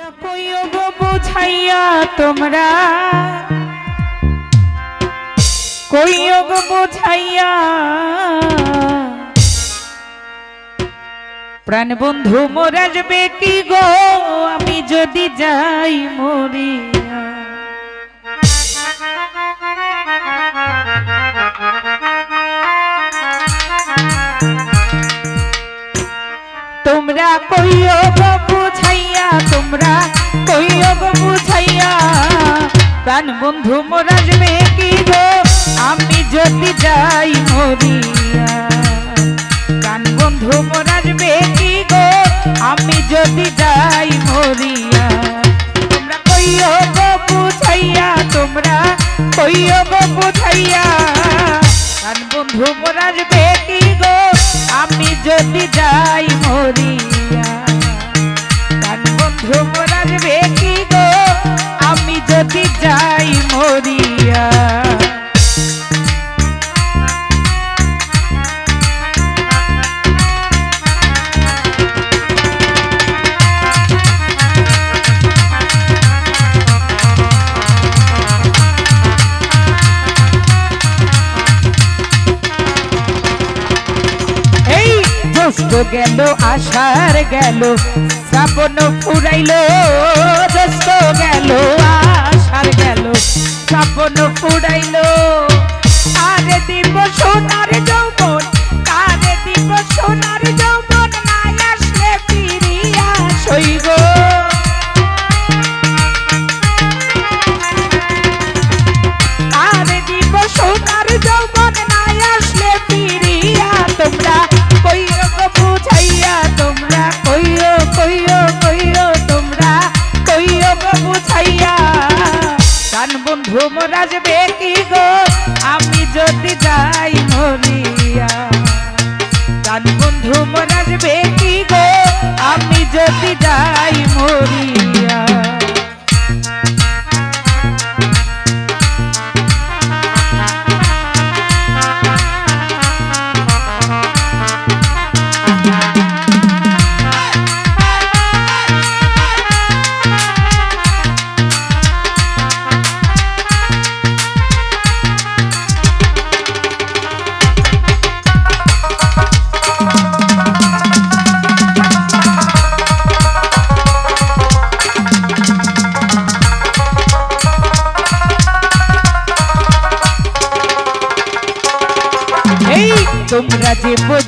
কইও বুঝাইয়া তোমরা? কইও বুঝাইয়া? প্রাণ বন্ধু মোরাজবে কি গো আমি যদি যাই মরিয়া প্রাণ বন্ধু মোরা যাবে কি গো? আমি যদি যাই মরিয়া প্রাণ বন্ধু মোরা যাবে কি গো? আমি যদি যাই মরিয়া তোমরা কইও গো বুঝাইয়া, তোমরা কইও গো বুঝাইয়া প্রাণ বন্ধু মোরা যাবে কি আমি যদি যাই মরিয়া প্রাণ বন্ধু মোরা যাবে কি যাই মরিয়া। জ্যৈষ্ঠ গেল আষাঢ় গেল শ্রাবণ ফুরাইল জ্যৈষ্ঠ গেল আষাঢ় গেল শ্রাবণ ফুরাইল আরে দিব সোনার যৌবন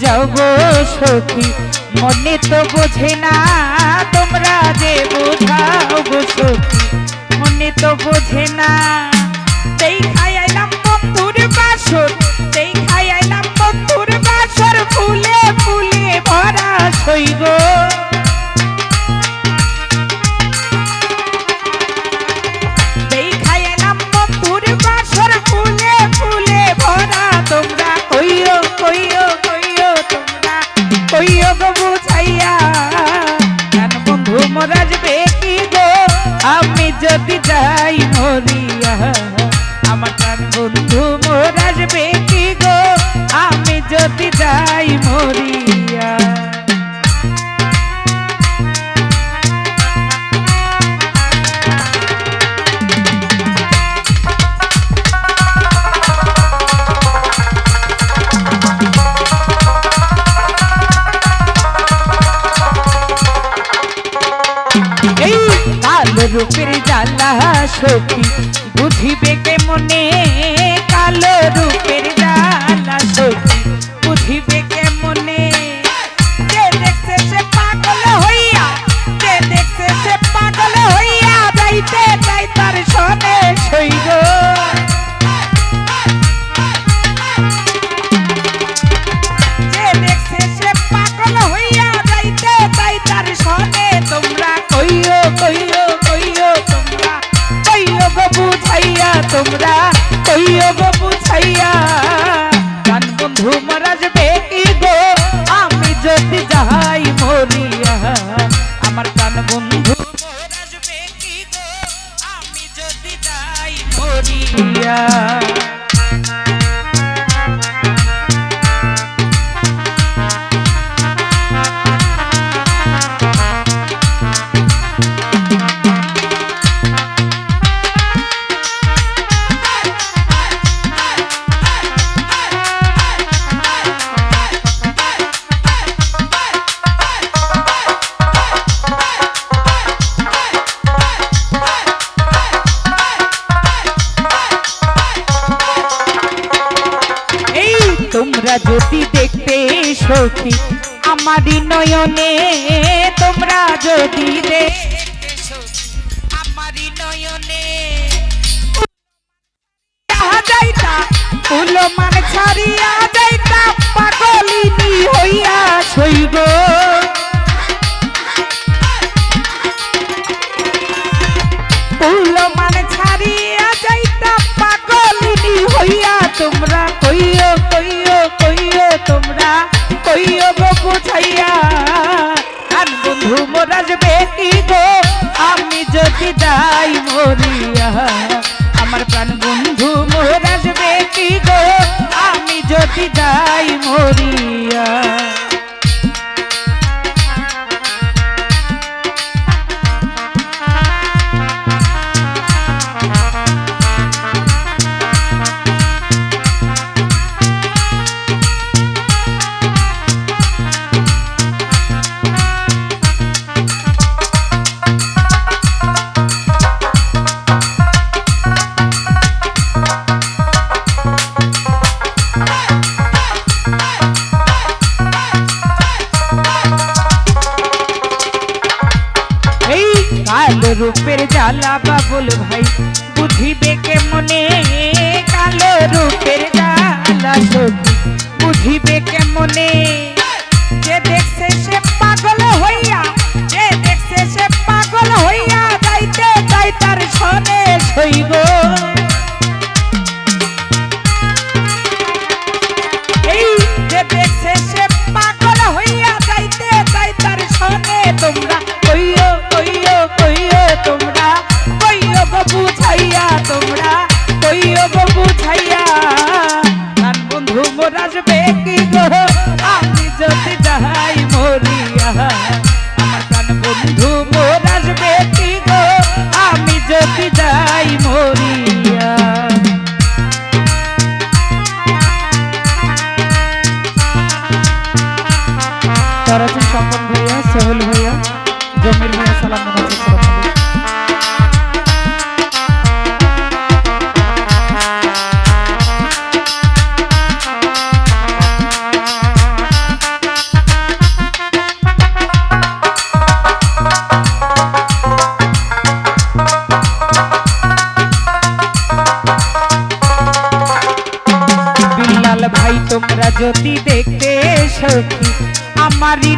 যে বোঝাও গো সখী, মনে তো বোঝে না তোমরা যে বোঝাও গো সখী। মনে তো বোঝে না। সেই খাই আইলাম বন্ধুর বাসর সেই খাই বন্ধুর বাসর, ফুলে ফুলে ভরা সই সেই সখী। বুঝিবে কে মনে কালো রূপের বন্ধু কি গো, আমি যদি যাই মরিয়া, আমার কান বন্ধু যাবে কি গো, আমি যদি যাই মরিয়া। ছাড়িয়া যাইতা পাগলিনী হইয়া শৈব। ফুলো মান ছাড়িয়া যাইতা পাগলিনী হইয়া তোমরা কইও কইও কইও। যাই কালো রূপের জ্বালা বাবুল ভাই। বুঝিবে কে মনে কালো রূপের জ্বালা বুঝিবে কে মনে যে দেখছে সে পাগল হইয়া, যে দেখছে সে পাগল হইয়া যাইতে যাই তার সনে সইব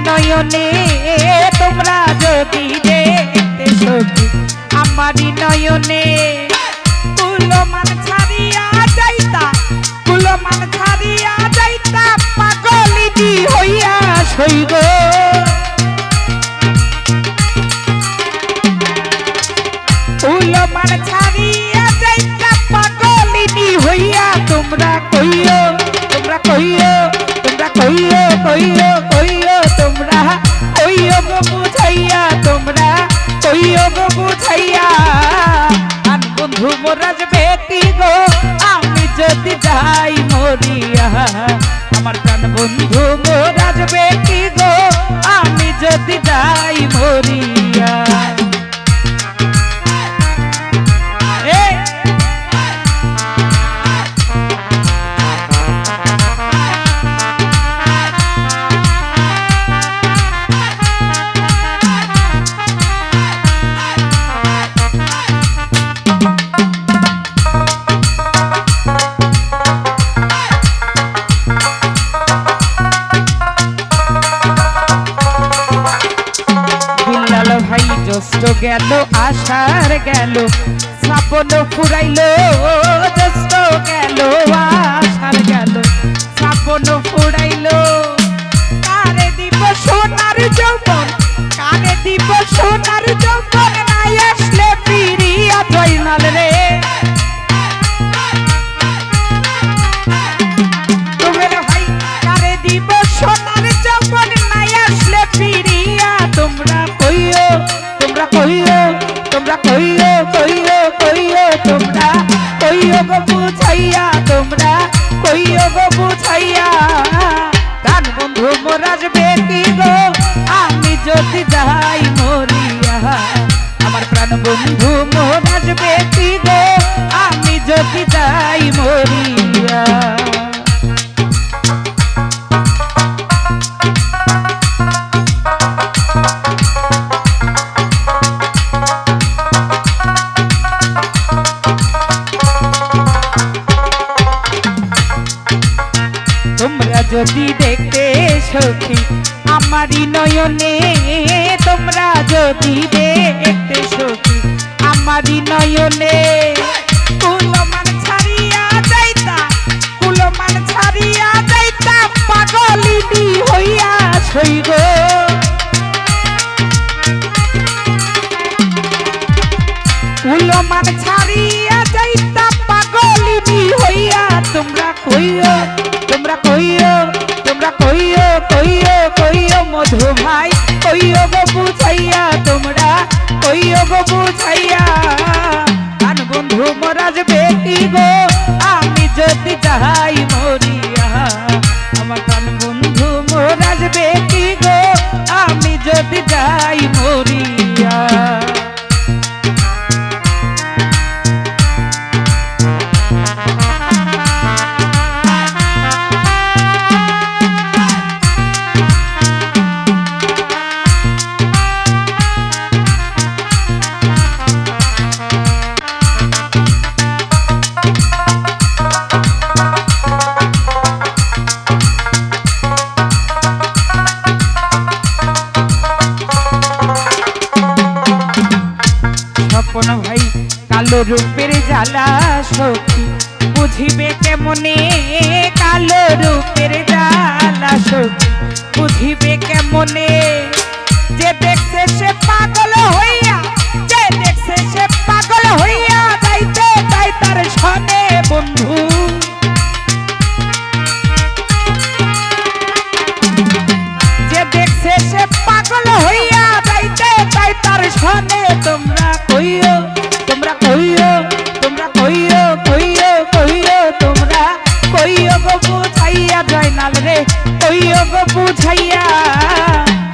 নয়নে, তোমরা যদি দেখতে সখী আমারই নয়নে। কুলমান ছাড়িয়া যাইতা, কুলমান ছাড়িয়া যাইতা পাগলিনী হইয়া সইব। উলমান ছাড়িয়া যাইতা পাগলিনী হইয়া তোমরা কইও। কইও গো বুঝাইয়া, আন বন্ধু মোরাজ বেটি গো, আমি যদি যাই মরিয়া, আমার প্রাণ বন্ধু গেল, আশার গেল শ্রাবণ ফুরাইল দোস্ত গেল, আশার গেল শ্রাবণ ফুরাইল। তারে দিব সোনার যৌবন? কইও গো, বুঝাইয়া। গান বন্ধু মোরাজ বেটি গো, আমি যদি যাই মরিয়া, আমার প্রাণ বন্ধু আমারই নয়নে, তোমরা যদি দেখতে সখী, আমারই নয়নে। কুলমান ছাড়িয়া যাইতা, কুলমান ছাড়িয়া যাইতা, পাগলিনী হইয়া সই কুলমান গো বুঝাইয়া কান বন্ধু মরাজ বেটি গো আমি যদি যাই রূপের জ্বালা সখী। বুঝিবে কেমনে কালো রূপের জ্বালা সখী। বুঝিবে কেমনে জয়নাল রে কইও গো বুঝাইয়া,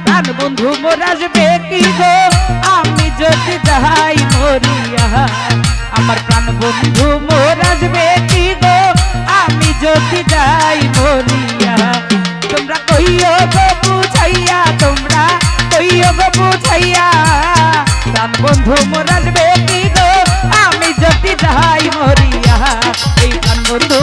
প্রাণ বন্ধু মোরাজ বেটি গো? আমি যদি যাই মরিয়া, আমার প্রাণ বন্ধু মোরাজ বেটি গো? আমি যদি যাই মরিয়া, তোমরা কইও গো বুঝাইয়া, তোমরা কইও গো বুঝাইয়া, প্রাণ বন্ধু মোরাজ বেটি গো? আমি যদি যাই মরিয়া, এই প্রাণ বন্ধু